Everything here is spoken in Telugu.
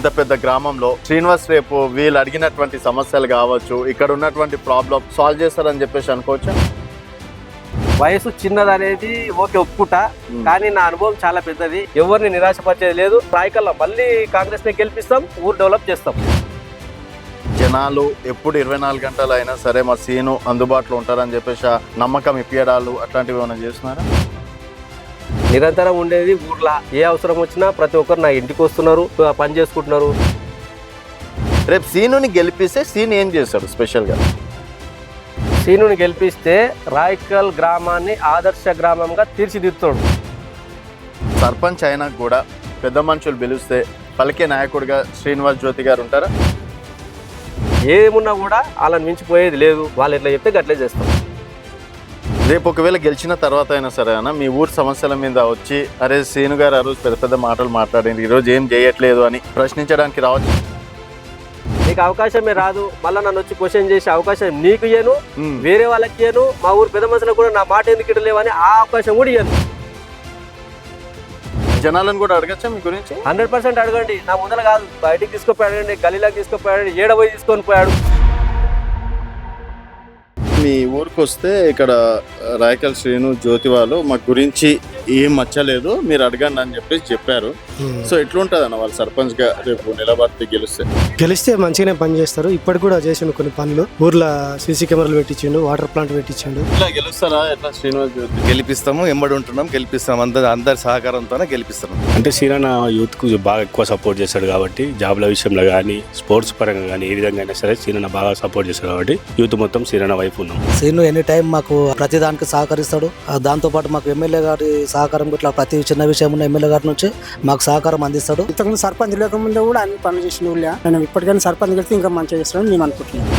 ఇంత పెద్ద గ్రామంలో శ్రీనివాస్ రేపు వీళ్ళు అడిగినటువంటి సమస్యలు కావచ్చు ఇక్కడ ఉన్నటువంటి ప్రాబ్లం సాల్వ్ చేస్తారని చెప్పేసి అనుకోవచ్చు? వయసు చిన్నది అనేది ఓకే ఒప్పుకుంటా మ్మ్. కానీ నా అనుభవం చాలా పెద్దది. ఎవరిని నిరాశపరిచేది లేదు. రాయకల్లా మళ్ళీ కాంగ్రెస్ని గెలిపిస్తాం ఊరు డెవలప్ చేస్తాం. జనాలు ఎప్పుడు ఇరవై నాలుగు గంటలు అయినా సరే మా సీను అందుబాటులో ఉంటారని చెప్పేసి నమ్మకం ఇప్పించడాలు అట్లాంటివి ఏమైనా చేస్తున్నారా? నిరంతరం ఉండేది ఊర్లో. ఏ అవసరం వచ్చినా ప్రతి ఒక్కరు నా ఇంటికి వస్తున్నారు పని చేసుకుంటున్నారు. రేపు సీనుని గెలిపిస్తే సీన్ ఏం చేస్తాడు స్పెషల్గా? సీనుని గెలిపిస్తే రాయకల్ గ్రామాన్ని ఆదర్శ గ్రామంగా తీర్చిదిద్దుతాడు. సర్పంచ్ అయినా కూడా పెద్ద మనుషులు పిలిస్తే పలికే నాయకుడిగా శ్రీనివాస్ జ్యోతి గారు ఉంటారా? ఏమున్నా కూడా వాళ్ళని మించిపోయేది లేదు. వాళ్ళు ఎట్లా చెప్తే గట్లే చేస్తాం రేపు ఒకవేళ గెలిచిన తర్వాత అయినా సరే అన్న మీ ఊరు సమస్యల మీద వచ్చి అరే సీను గారు ఆ రోజు పెద్ద పెద్ద మాటలు మాట్లాడింది ఈ రోజు ఏం చేయట్లేదు అని ప్రశ్నించడానికి రావచ్చు. నీకు అవకాశమే రాదు మళ్ళీ నన్ను వచ్చి క్వశ్చన్ చేసే అవకాశం నీకు ఇయ్యను. వేరే వాళ్ళకి ఇయ్యను మా ఊరు పెద్ద మనుషులకు కూడా నా మాట ఎందుకు ఇడలేవని ఆ అవకాశం కూడా ఇయ్యను. జనాలను కూడా అడగచ్చా మీ గురించి? హండ్రెడ్ పర్సెంట్ అడగండి నా ముందర కాదు బయటికి తీసుకుపోయాడండి గలీలోకి తీసుకుపోయాడు ఏడ పోయి తీసుకొని పోయాడు? మీ ఊరికి వస్తే ఇక్కడ రాయకల్ శ్రీను జ్యోతి వాళ్ళు మా గురించి ఏం మచ్చలేదు మీరు అడగండి అని చెప్పేసి చెప్పారు. సో ఎట్లుంటది అన్న వాళ్ళు సర్పంచ్గా రేపు నిలబడితే గెలిస్తే? గెలిస్తే మంచిగానే పని చేస్తారు. ఇప్పటికి కూడా చేసిండు కొన్ని పనులు. ఊర్లో సీసీ కెమెరాలు పెట్టించిండు వాటర్ ప్లాంట్ పెట్టించిండు. ఇట్లా గెలుస్తారా? ఎట్లా శ్రీనివాస్ జ్యోతి? గెలిపిస్తాము ఎంబడి ఉంటున్నాం గెలిపిస్తాం. అందరి అందరి సహకారంతోనే గెలిపిస్తున్నాం అంటే సీనన్న యూత్కు బాగా ఎక్కువ సపోర్ట్ చేస్తాడు కాబట్టి జాబ్ల విషయంలో కానీ స్పోర్ట్స్ పరంగా కానీ ఏ విధంగా అయినా సరే సీనన్న బాగా సపోర్ట్ చేస్తాడు కాబట్టి యూత్ మొత్తం సీనన్న వైపు ఉన్నాం. సీను ఎనీ టైం మాకు ప్రతి దానికి సహకరిస్తాడు. ఆ దాంతో పాటు మాకు ఎమ్మెల్యే గారి సహకారం సహకారం ఇట్లా ప్రతి చిన్న విషయం ఉన్న ఎమ్మెల్యే గారి నుంచి మాకు సహకారం అందిస్తాడు. ఇంతకుముందు సర్పంచ్ లేకముందు కూడా అన్ని పనులు చేసిన నేను ఇప్పటికైనా సర్పంచ్ కలిసి ఇంకా మంచిగా చేస్తాడని నేను అనుకుంటున్నాను.